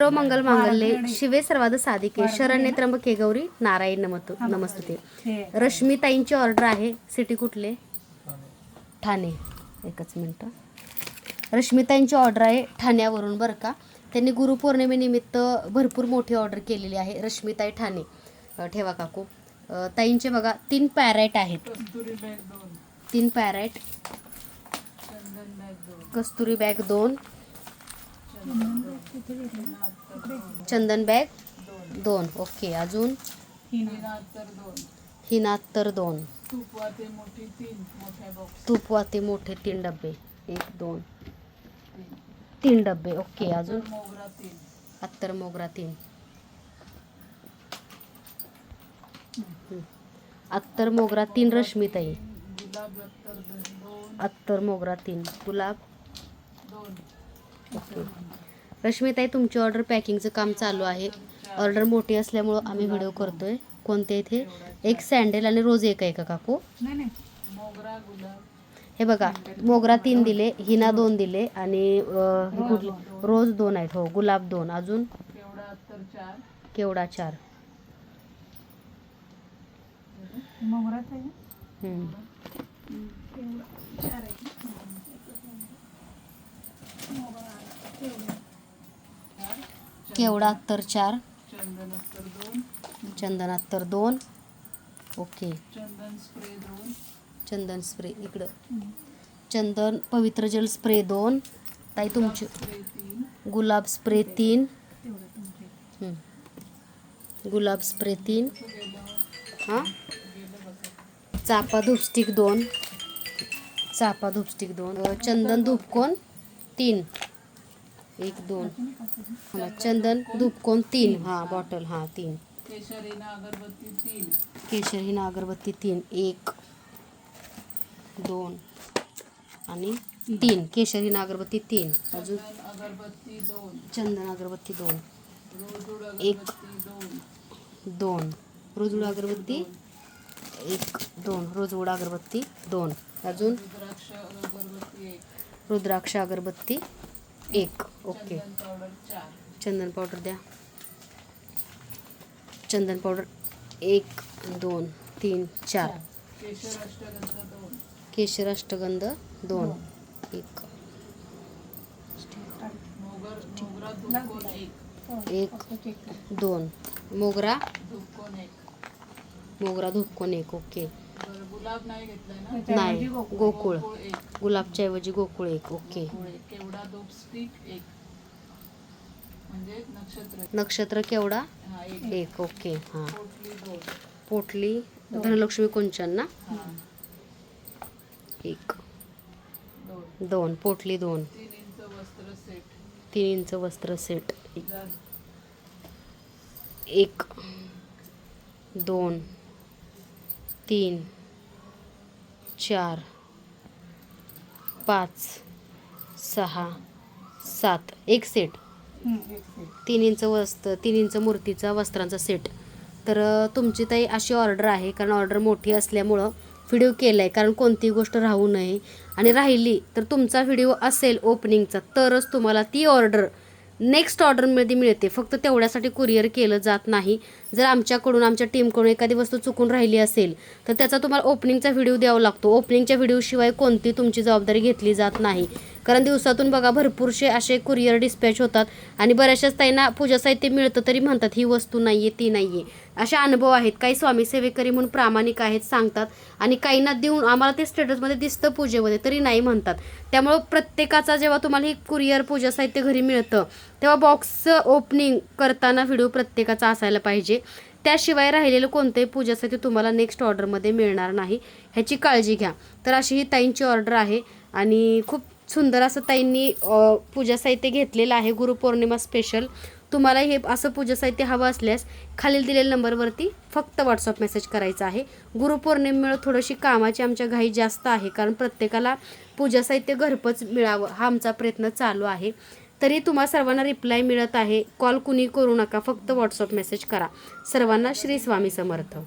मंगल मांगल्ये शिवे सर्वाद साधिके शरण्य त्र्यंबके गौरी नारायण नमतु नमस्तुते. रश्मीताईंची ऑर्डर आहे. सिटी कुठले? ठाणे. एकच मिनटं. रश्मिताईंची ऑर्डर आहे ठाण्यावरून बरं का? त्यांनी गुरुपौर्णिमेनिमित्त भरपूर मोठी ऑर्डर केलेली आहे. रश्मिताई ठाणे. ठेवा काकू. ताईंचे बघा तीन पॅरेट आहेत. तीन पॅरेट. कस्तुरी बॅग दोन. चंदन बॅग दोन. ओके अजून? हिनात्तर दोन. तूप वाते मोठे तीन डबे. एक दोन. तीन डबे. ओके अजून? अत्तर मोगरा तीन. अत्तर मोगरा तीन रश्मीताई. अत्तर मोगरा तीन. गुलाब? ओके. रश्मीताई तुमची ऑर्डर पॅकिंगचं काम चालू आहे. ऑर्डर मोठी असल्यामुळं आम्ही व्हिडिओ करतोय. कोणते इथे एक सँडेल आणि रोज एक आहे का काकू? हे बघा मोगरा तीन दिले हिना दोन दिले आणि रोज दोन आहेत हो. गुलाब दोन. अजून? केवडा चार. हम्म. केवडा अत्तर चार? चंदन अत्तर दोन. ओके. चंदन स्प्रे इकडं. चंदन पवित्र जल स्प्रे दोन. ताई तुमची गुलाब स्प्रे तीन. गुलाब स्प्रे तीन. हां? चापा धूपस्टिक दोन. चापा धूपस्टिक दोन. चंदन धूपकोन तीन। एक दोन। चंदन धूपकोन तीन. हां बॉटल हां तीन. केशरहीन अगरबत्ती तीन. एक दोन आणि तीन. केशरहीन अगरबत्ती तीन. अजून चंदन अगरबत्ती दोन. एक दोन. रोजवड अगरबत्ती एक दोन. रोजवड अगरबत्ती दोन. अजून रुद्राक्ष अगरबत्ती एक. ओके. चंदन पावडर द्या. चंदन पावडर एक दोन तीन चार. केशर अष्टगंध दोन. एक. एक दोन. मोगरा. मोगरा धुपकोन एक. ओके. गुलाब नाही घेतलाय ना? नाही गोकुळ गुलाबच्या ऐवजी गोकुळ एक ओके. केवढा दोप स्टिक एक. म्हणजे नक्षत्र. नक्षत्र केवढा? हा एक. ओके हां. पोटली दोन. पोटली धनलक्ष्मी कुंचन ना? हा. एक. दोन. दोन पोटली दोन. तीन इंच वस्त्र सेट. एक. दोन. तीन. चार पाच सहा सात. एक सेट तीन इंच वस्त्र तीन इंच मूर्तीचा वस्त्रांचा सेट तर तुमची ताई अशी ऑर्डर आहे कारण ऑर्डर मोठी असल्यामुळं व्हिडिओ केला आहे कारण कोणतीही गोष्ट राहू नये. आणि राहिली तर तुमचा व्हिडिओ असेल ओपनिंगचा तरच तुम्हाला ती ऑर्डर नेक्स्ट ऑर्डरमध्ये मिळते. फक्त तेवढ्यासाठी कुरिअर केलं जात नाही. जर आमच्याकडून आमच्या टीमकडून एखादी वस्तू चुकून राहिली असेल तर त्याचा तुम्हाला ओपनिंगचा व्हिडिओ द्यावा लागतो. ओपनिंगच्या व्हिडिओशिवाय कोणती तुमची जबाबदारी घेतली जात नाही. कारण दिवसातून बघा भरपूरसे असे कुरिअर डिस्पॅच होतात. आणि बऱ्याचशाच ताईंना पूजा साहित्य मिळतं तरी म्हणतात ही वस्तू नाही आहे ती नाही आहे असे अनुभव आहेत. काही स्वामी सेवेकरी म्हणून प्रामाणिक आहेत सांगतात. आणि काहींना देऊन आम्हाला ते स्टेटसमध्ये दिसतं पूजेमध्ये तरी नाही म्हणतात. त्यामुळं प्रत्येकाचा जेव्हा तुम्हाला ही कुरिअर पूजा साहित्य घरी मिळतं तेव्हा बॉक्सचं ओपनिंग करताना व्हिडिओ प्रत्येकाचा असायला पाहिजे. त्याशिवाय राहिलेलं कोणतंही पूजा साहित्य तुम्हाला नेक्स्ट ऑर्डरमध्ये मिळणार नाही. ह्याची काळजी घ्या. तर अशी ही ताईंची ऑर्डर आहे. आणि खूप सुंदर असं ताईंनी पूजा साहित्य घेतलेलं आहे गुरुपौर्णिमा स्पेशल तुम्हाला हे असं पूजा साहित्य हवं असल्यास खालील दिलेल्या नंबरवरती फक्त व्हॉट्सअप मेसेज करायचा आहे. गुरुपौर्णिमेमुळे थोडीशी कामाची आमच्या घाई जास्त आहे कारण प्रत्येकाला पूजा साहित्य घरपोच मिळावं हा आमचा प्रयत्न चालू आहे. तरी तुम्हा सर्वांना रिप्लाय मिळत आहे. कॉल कुणी करू नका फक्त व्हॉट्सअप मेसेज करा. सर्वांना श्री स्वामी समर्थ.